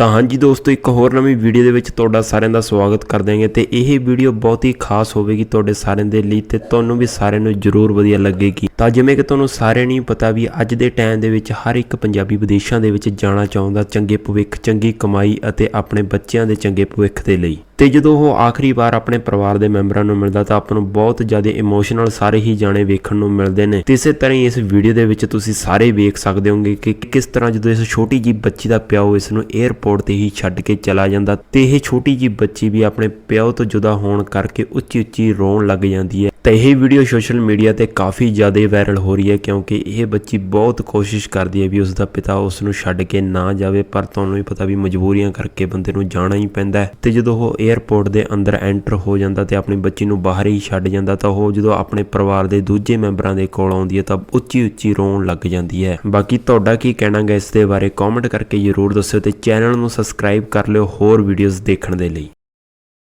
ਤਾਂ ਹਾਂਜੀ ਦੋਸਤੋ, ਇੱਕ ਹੋਰ ਨਵੀਂ ਵੀਡੀਓ ਦੇ ਵਿੱਚ ਤੁਹਾਡਾ ਸਾਰਿਆਂ ਦਾ ਸਵਾਗਤ ਕਰਦੇ ਹਾਂਗੇ ਤੇ ਇਹ ਵੀਡੀਓ ਬਹੁਤ ਹੀ ਖਾਸ ਹੋਵੇਗੀ ਤੁਹਾਡੇ ਸਾਰਿਆਂ ਦੇ ਲਈ ਤੇ ਤੁਹਾਨੂੰ ਵੀ ਸਾਰਿਆਂ ਨੂੰ ਜ਼ਰੂਰ ਵਧੀਆ ਲੱਗੇਗੀ। ਤਾਂ ਜਿਵੇਂ ਕਿ ਤੁਹਾਨੂੰ ਸਾਰਿਆਂ ਨੂੰ ਹੀ ਪਤਾ ਵੀ ਅੱਜ ਦੇ ਟਾਈਮ ਦੇ ਵਿੱਚ ਹਰ ਇੱਕ ਪੰਜਾਬੀ ਵਿਦੇਸ਼ਾਂ ਦੇ ਵਿੱਚ ਜਾਣਾ ਚਾਹੁੰਦਾ ਚੰਗੇ ਭਵਿੱਖ, ਚੰਗੀ ਕਮਾਈ ਅਤੇ ਆਪਣੇ ਬੱਚਿਆਂ ਦੇ ਚੰਗੇ ਭਵਿੱਖ ਦੇ ਲਈ। ਤੇ ਜਦੋਂ ਉਹ ਆਖਰੀ ਵਾਰ ਆਪਣੇ ਪਰਿਵਾਰ ਦੇ ਮੈਂਬਰਾਂ ਨੂੰ ਮਿਲਦਾ ਤਾਂ ਆਪਾਂ ਨੂੰ ਬਹੁਤ ਜ਼ਿਆਦਾ ਇਮੋਸ਼ਨਲ ਸਾਰੇ ਹੀ ਜਾਣੇ ਵੇਖਣ ਨੂੰ ਮਿਲਦੇ ਨੇ। ਤੇ ਇਸੇ ਤਰ੍ਹਾਂ ਹੀ ਇਸ ਵੀਡੀਓ ਦੇ ਵਿੱਚ ਤੁਸੀਂ ਸਾਰੇ ਵੇਖ ਸਕਦੇ ਹੋਗੇ ਕਿ ਕਿਸ ਤਰ੍ਹਾਂ ਜਦੋਂ ਇਸ ਛੋਟੀ ਜੀ ਬੱਚੀ ਦਾ ਪਿਓ ਇਸ ਨੂੰ 에ਅਰਪੋਰਟ ਤੇ ਹੀ ਛੱਡ ਕੇ ਚਲਾ ਜਾਂਦਾ ਤੇ ਇਹ ਛੋਟੀ ਜੀ ਬੱਚੀ ਵੀ ਆਪਣੇ ਪਿਓ ਤੋਂ ਜੁਦਾ ਹੋਣ ਕਰਕੇ ਉੱਚੀ ਉੱਚੀ ਰੋਣ ਲੱਗ ਜਾਂਦੀ ਹੈ। ਤਾਂ ਇਹ ਵੀਡੀਓ ਸੋਸ਼ਲ ਮੀਡੀਆ ਤੇ ਕਾਫੀ ਜ਼ਿਆਦਾ ਵਾਇਰਲ ਹੋ ਰਹੀ ਹੈ ਕਿਉਂਕਿ ਇਹ ਬੱਚੀ ਬਹੁਤ ਕੋਸ਼ਿਸ਼ ਕਰਦੀ ਹੈ ਵੀ ਉਸ ਦਾ ਪਿਤਾ ਉਸ ਨੂੰ ਛੱਡ ਕੇ ਨਾ ਜਾਵੇ, ਪਰ ਤੁਹਾਨੂੰ ਵੀ ਪਤਾ ਵੀ ਮਜਬੂਰੀਆਂ ਕਰਕੇ ਬੰਦੇ ਨੂੰ ਜਾਣਾ ਹੀ ਪੈਂਦਾ ਹੈ। ਤੇ ਜਦੋਂ ਉਹ 에ਅਰਪੋਰਟ ਦੇ ਅੰਦਰ ਐਂਟਰ ਹੋ ਜਾਂਦਾ ਤੇ ਆਪਣੀ ਬੱਚੀ ਨੂੰ ਬਾਹਰ ਹੀ ਛੱਡ ਜਾਂਦਾ, ਤਾਂ ਉਹ ਜਦੋਂ ਆਪਣੇ ਪਰਿਵਾਰ ਦੇ ਦੂਜੇ ਮੈਂਬਰਾਂ ਦੇ ਕੋਲ ਆਉਂਦੀ ਹੈ, ਤਾਂ ਉੱਚੀ ਉੱਚੀ ਰੋਣ ਲੱਗ ਜਾਂਦੀ ਹੈ। ਬਾਕੀ ਤੁਹਾਡਾ ਕੀ ਕਹਿਣਾ ਗਾ ਇਸ ਦੇ ਬਾਰੇ ਕਮੈਂਟ ਕਰਕੇ ਜ਼ਰੂਰ ਦੱਸਿਓ ਤੇ ਚੈਨਲ ਨੂੰ ਸਬਸਕ੍ਰਾਈਬ ਕਰ ਲਿਓ ਹੋਰ ਵੀਡੀਓਜ਼ ਦੇਖਣ ਦੇ ਲਈ।